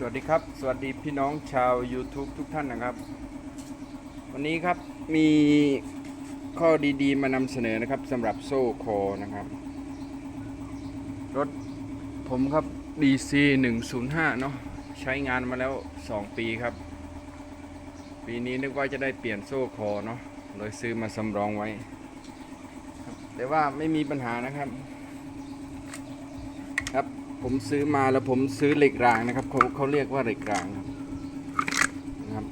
สวัสดีครับ สวัสดีพี่น้องชาว YouTube ทุกท่านนะครับ วันนี้ครับมีข้อดีๆ มานำเสนอนะครับสำหรับโซ่คอนะครับ รถผมครับ DC 105 เนาะใช้งานมาแล้ว 2 ปีครับ ปีนี้นึกว่าจะได้เปลี่ยนโซ่คอเนาะเลยซื้อมาสำรองไว้ แต่ว่าไม่มีปัญหานะครับครับ ผมซื้อมาแล้วผมซื้อเหล็กรางนะครับเขาเขาเรียกว่าเหล็กรางครับนะครับ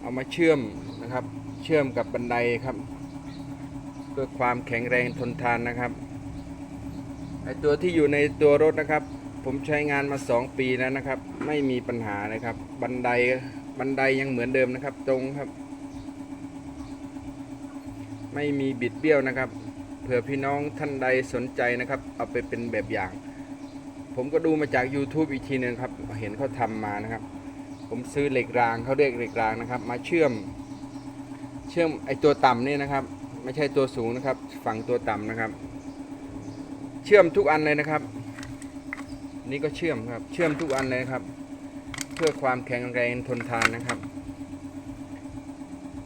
เอามาเชื่อมนะครับ เชื่อมกับบันไดครับเพื่อความแข็งแรงทนทานนะครับไอตัวที่อยู่ในตัวรถนะครับ ผมใช้งานมา 2 ปีแล้วนะครับ ไม่มีปัญหานะครับ บันไดบันไดยังเหมือนเดิมนะครับ ตรงครับ ไม่มีบิดเบี้ยวนะครับเผื่อพี่น้องท่านใดสนใจนะครับ เอาไปเป็นแบบอย่าง ผมก็ดูมาจาก YouTube อีกทีหนึงครับ เห็นเขาทำมานะครับ ผมซื้อเหล็กรางเขาเรียกเหล็กรางนะครับ มาเชื่อม เชื่อมไอตัวต่ำนี่นะครับ ไม่ใช่ตัวสูงนะครับ ฝั่งตัวต่ำนะครับ เชื่อมทุกอันเลยนะครับ นี่ก็เชื่อมครับ เชื่อมทุกอันเลยครับ เพื่อความแข็งแรงทนทานนะครับ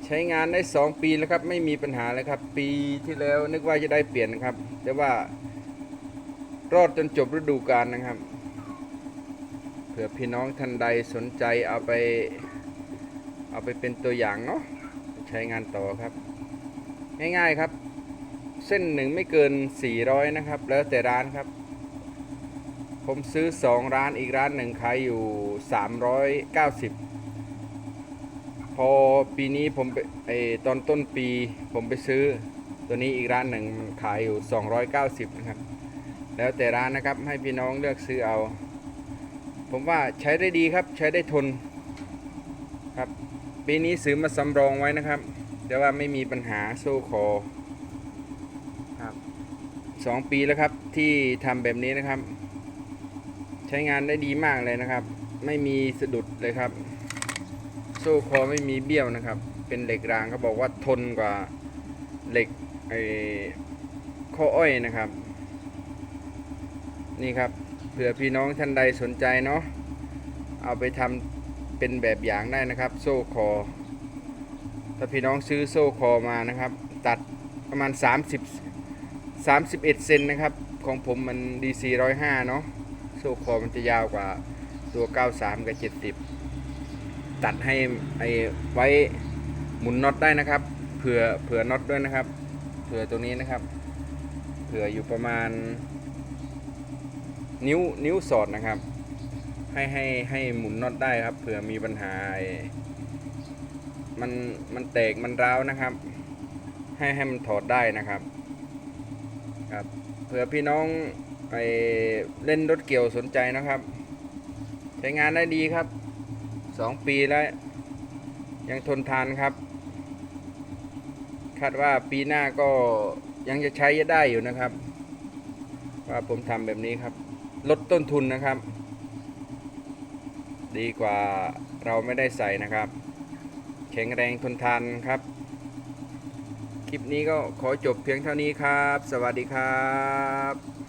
ใช้งานได้ 2 ปีแล้วครับ ไม่มีปัญหาเลยครับ ปีที่แล้วนึกว่าจะได้เปลี่ยนนะครับ แต่ว่า รอดจนจบฤดูกาลนะครับ เผื่อพี่น้องท่านใดสนใจเอาไป เอาไปเป็นตัวอย่างเนาะใช้งานต่อครับ ง่ายๆครับ เส้นหนึ่งไม่เกิน 400 นะครับ แล้วแต่ร้านครับ ผมซื้อ 2 ร้านอีกร้านหนึ่งขายอยู่ 390 พอปีนี้ผมไปไอตอนต้นปีผมไปซื้อตัวนี้อีกร้านหนึ่งขายอยู่ 290 นะครับ แล้วแต่ร้านนะครับให้พี่น้องเลือกซื้อเอา ผมว่าใช้ได้ดีครับใช้ได้ทนครับปีนี้ซื้อมาสำรองไว้นะครับ แต่ว่าไม่มีปัญหาโซ่คอครับสองปีแล้วครับที่ทำแบบนี้นะครับ ใช้งานได้ดีมากเลยนะครับ ไม่มีสะดุดเลยครับ โซ่คอไม่มีเบี้ยวนะครับ เป็นเหล็กรางเขาบอกว่าทนกว่าเหล็กไอ้ข้ออ้อยนะครับ นี่ครับเผื่อพี่น้องท่านใดสนใจเนาะเอาไปทำเป็นแบบอย่างได้นะครับ โซ่คอ ถ้าพี่น้องซื้อโซ่คอมานะครับ ตัดประมาณ 30 31เซนนะครับ ของผมมัน DC 105 เนาะโซ่คอมันจะยาวกว่าตัว 93 กับ 70 ตัดให้ไอไว้หมุนน็อตได้นะครับเผื่อเผื่อน็อตด้วยนะครับ เผื่อตัวนี้นะครับ เผื่ออยู่ประมาณ นิ้วนิ้วสอดนะครับ ให้ให้ให้หมุนน็อตได้ครับเผื่อมีปัญหามันมันแตกมันร้าวนะครับ ให้ให้มันถอดได้นะครับครับเผื่อพี่น้องไปเล่นรถเกี่ยวสนใจนะครับ ใช้งานได้ดีครับสองปีแล้ว ยังทนทานครับ คาดว่าปีหน้าก็ยังจะใช้ได้อยู่นะครับ ว่าผมทำแบบนี้ครับ ลดต้นทุนนะครับ ดีกว่าเราไม่ได้ใส่นะครับ แข็งแรงทนทานครับ คลิปนี้ก็ขอจบเพียงเท่านี้ครับ สวัสดีครับ